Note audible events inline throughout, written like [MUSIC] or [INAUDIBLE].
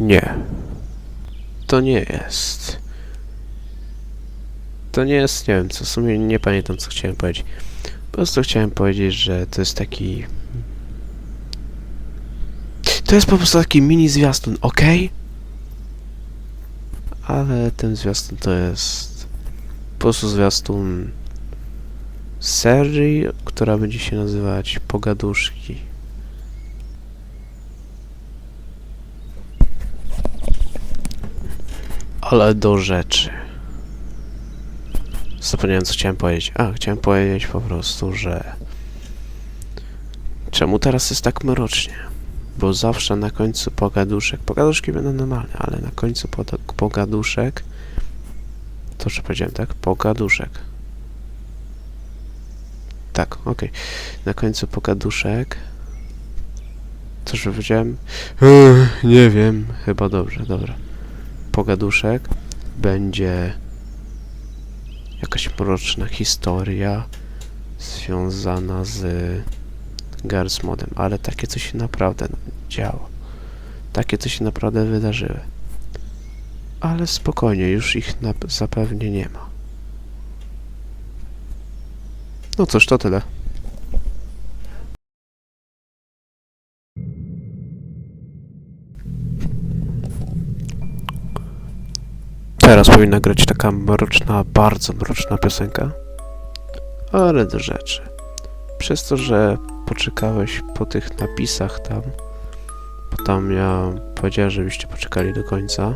Nie. To nie jest. To nie jest, nie wiem co, w sumie nie pamiętam co chciałem powiedzieć. Po prostu chciałem powiedzieć, że to jest taki... To jest po prostu taki mini zwiastun, ok? Ale ten zwiastun to jest po prostu zwiastun serii, która będzie się nazywać Pogaduszki. Ale do rzeczy. Zapomniałem, co chciałem powiedzieć. A, chciałem powiedzieć po prostu, że... Czemu teraz jest tak mrocznie? Bo zawsze na końcu pogaduszek... Pogaduszki będą normalne, ale na końcu pogaduszek... To, że powiedziałem, tak? Pogaduszek. Tak, okej. Na końcu pogaduszek... Co, że powiedziałem? Nie wiem. Chyba dobrze, dobra. Pogaduszek będzie jakaś mroczna historia związana z Garry's Modem, ale takie coś się naprawdę działo. Takie coś się naprawdę wydarzyły. Ale spokojnie, już ich zapewnie nie ma. No cóż, to tyle. Teraz powinna grać taka mroczna, bardzo mroczna piosenka. Ale do rzeczy. Przez to, że poczekałeś po tych napisach tam, bo tam ja powiedziałem, żebyście poczekali do końca.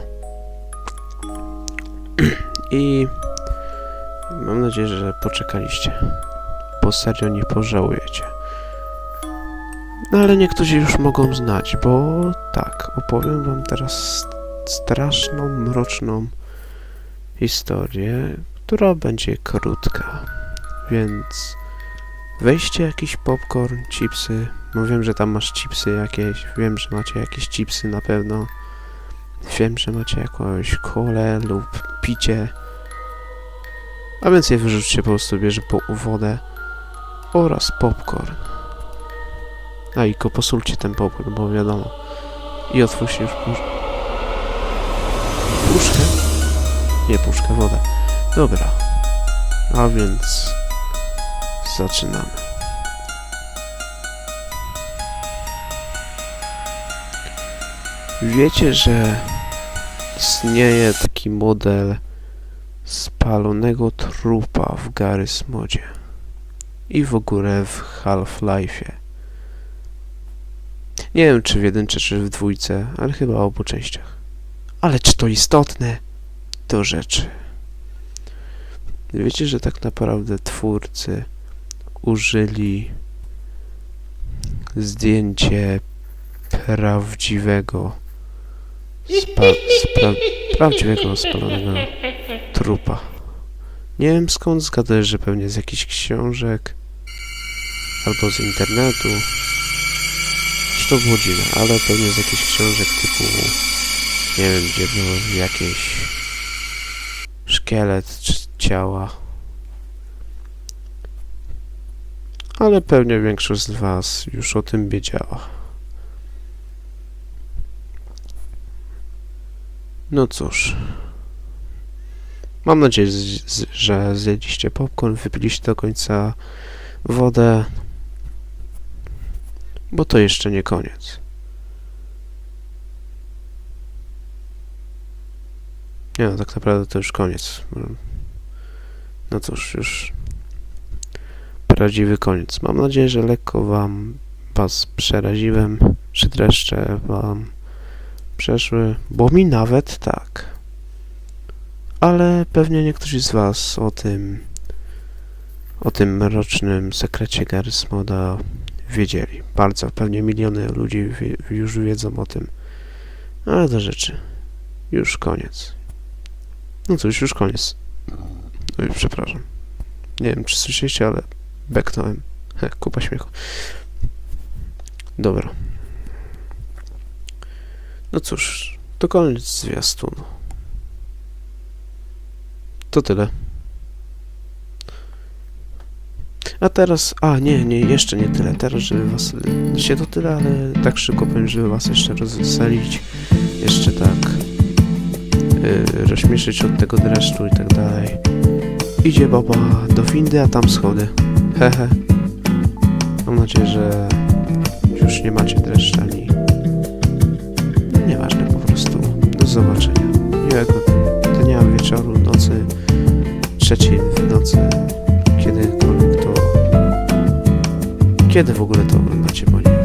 [CLEARS THROAT] I mam nadzieję, że poczekaliście. Bo serio nie pożałujecie. No ale niektórzy już mogą znać, bo tak, opowiem wam teraz straszną, mroczną historię, która będzie krótka. Więc weźcie jakiś popcorn, chipsy. No wiem, że tam masz chipsy jakieś. Wiem, że macie jakieś chipsy na pewno. Wiem, że macie jakąś kolę lub picie. A więc je wyrzućcie po prostu, bierze po wodę oraz popcorn. A i posulcie ten popcorn, bo wiadomo. I otwórzcie już pusz... puszkę. Nie, puszkę, wodę. Dobra. A więc... Zaczynamy. Wiecie, że istnieje taki model spalonego trupa w Garry's Modzie i w ogóle w Half-Life'ie. Nie wiem, czy w jedynce, czy w dwójce, ale chyba w obu częściach. Ale czy to istotne? Do rzeczy. Wiecie, że tak naprawdę twórcy użyli zdjęcie prawdziwego spa, spra, prawdziwego spalonego trupa. Nie wiem skąd zgaduję, że pewnie z jakichś książek albo z internetu. Czy to było dziwne, ale pewnie z jakichś książek typu nie wiem, gdzie było jakieś szkielet ciała. Ale pewnie większość z Was już o tym wiedziała. No cóż. Mam nadzieję, że zjedliście popcorn, wypiliście do końca wodę, bo to jeszcze nie koniec. Nie no, tak naprawdę to już koniec. No cóż, już prawdziwy koniec. Mam nadzieję, że lekko wam was przeraziłem, czy dreszcze wam przeszły, bo mi nawet tak. Ale pewnie niektórzy z was o tym o tym mrocznym sekrecie Garry's Moda wiedzieli. Bardzo, pewnie miliony ludzi wie, już wiedzą o tym. Ale do rzeczy. Już koniec. No cóż, już koniec. Oj, przepraszam. Nie wiem, czy słyszeliście, ale beknąłem. He, kupa śmiechu. Dobra. No cóż, to koniec zwiastunu. To tyle. A teraz... A, nie, nie, jeszcze nie tyle. Teraz, żeby was... Dzisiaj to tyle, ale tak szybko powiem, żeby was jeszcze rozweselić. jeszcze tak yy, rozśmieszyć od tego dreszczu i tak dalej. Idzie baba do windy, a tam schody. Hehe. Mam nadzieję, że już nie macie dreszcz ani... Nieważne po prostu. Do zobaczenia. Miłego dnia, wieczoru, nocy, trzeciej w nocy, kiedykolwiek to... Kiedy w ogóle to oglądacie, bo nie